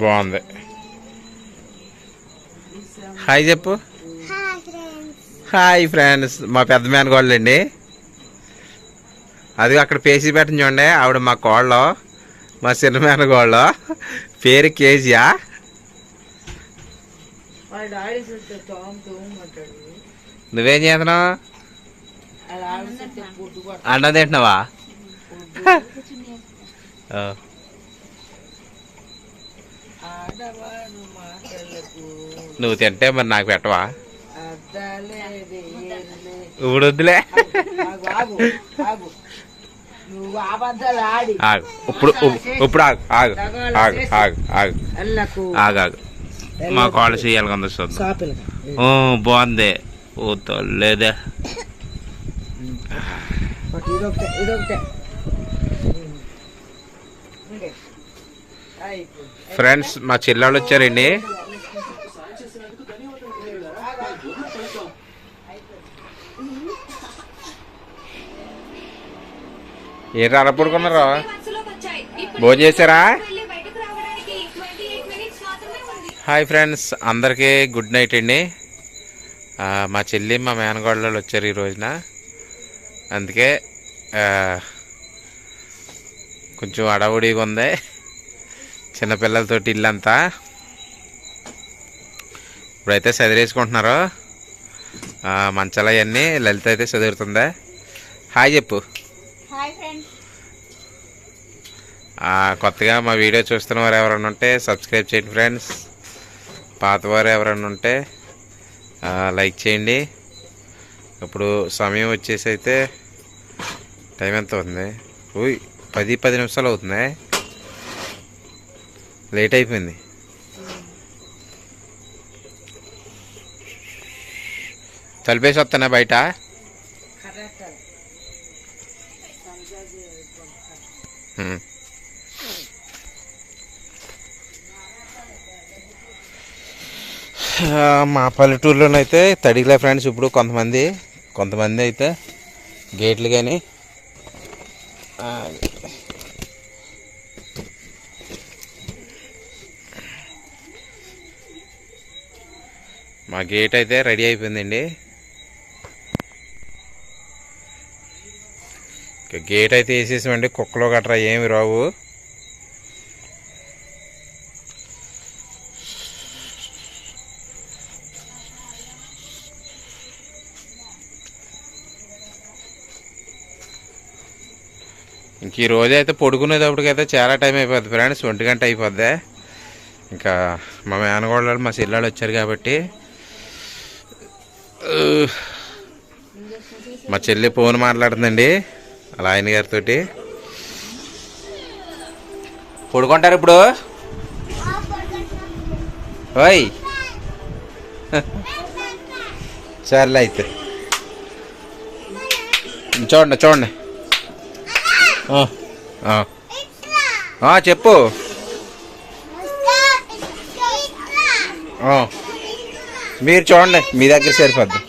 బాగుంది. హాయ్ చెప్పు. Hi friends. మా పెద్ద మేనగోళ్ళు అండి అది అక్కడ పేసి పెట్టిన చూడండి. ఆవిడ మా కోళ్ళ మా చిన్న మేనగోళ్ళు. పేరు కేజీయా. నువ్వేం చేస్తున్నావు? అండ తింటున్నావా? నువ్వు తింటే మరి నాకు పెట్టవా? ఇప్పుడు వద్దులే. ఆగు. ఇప్పుడు ఇప్పుడు ఆగు ఆగు ఆగు ఆగు ఆగు. ఎల్లకు ఆగు ఆగు. మా కాళ్ళు చేయాలి కొంత చూద్దాం ఓ, బాగుంది. ఓ తొలేదే ఇదొకటే ఇదొకటే ఇంకే. అయిపోయింది. ఫ్రెండ్స్ మా చెల్లెళ్ళు వచ్చారండి. ఏంటి అలా పడుకున్నారా? భోజనం చేశారా? హాయ్ ఫ్రెండ్స్ అందరికీ గుడ్ నైట్ అండి. మా చెల్లి మా మేనగోళ్ళు వచ్చారు ఈ రోజున. అందుకే కొంచెం అడవుడిగా ఉంది. చిన్నపిల్లలతోటి ఇల్లంతా. ఇప్పుడైతే చదివేసుకుంటున్నారు మంచాలు అవన్నీ లలిత అయితే చదువుతుందా హాయ్ చెప్పు కొత్తగా మా వీడియో చూస్తున్న వారు ఎవరైనా ఉంటే సబ్స్క్రైబ్ చేయండి ఫ్రెండ్స్. పాతవారు ఎవరైనా ఉంటే లైక్ చేయండి. ఇప్పుడు సమయం వచ్చేసి అయితే టైం ఎంత ఉంది? ఓయ్ పది పది నిమిషాలు అవుతుంది లేట్ అయిపోయింది. తలిపేసి వస్తానా బయట? మా పల్లెటూరులోనైతే తడిగలే ఫ్రెండ్స్ ఇప్పుడు కొంతమంది కొంతమంది అయితే గేట్లు కానీ మా గేట్ అయితే రెడీ అయిపోయిందండి. గేట్ అయితే వేసేసామండి కుక్కలో గట్రా ఏమి రావు. ఇంక ఈ రోజు అయితే పడుకునేటప్పటికైతే చాలా టైం అయిపోద్ది ఫ్రెండ్స్ ఒంటి గంట అయిపోద్ది. ఇంకా మా మేనగోళ్ళు మా చెల్లెళ్ళు వచ్చారు కాబట్టి మా చెల్లి ఫోన్ మాట్లాడుతుందండి అలా ఆయన గారితో పడుకుంటారు ఇప్పుడు? ఓయ్. సర్లే అయితే. చూడండి చూడండి. చెప్పు. మీరు చూడండి మీ దగ్గర సరిపోద్ది.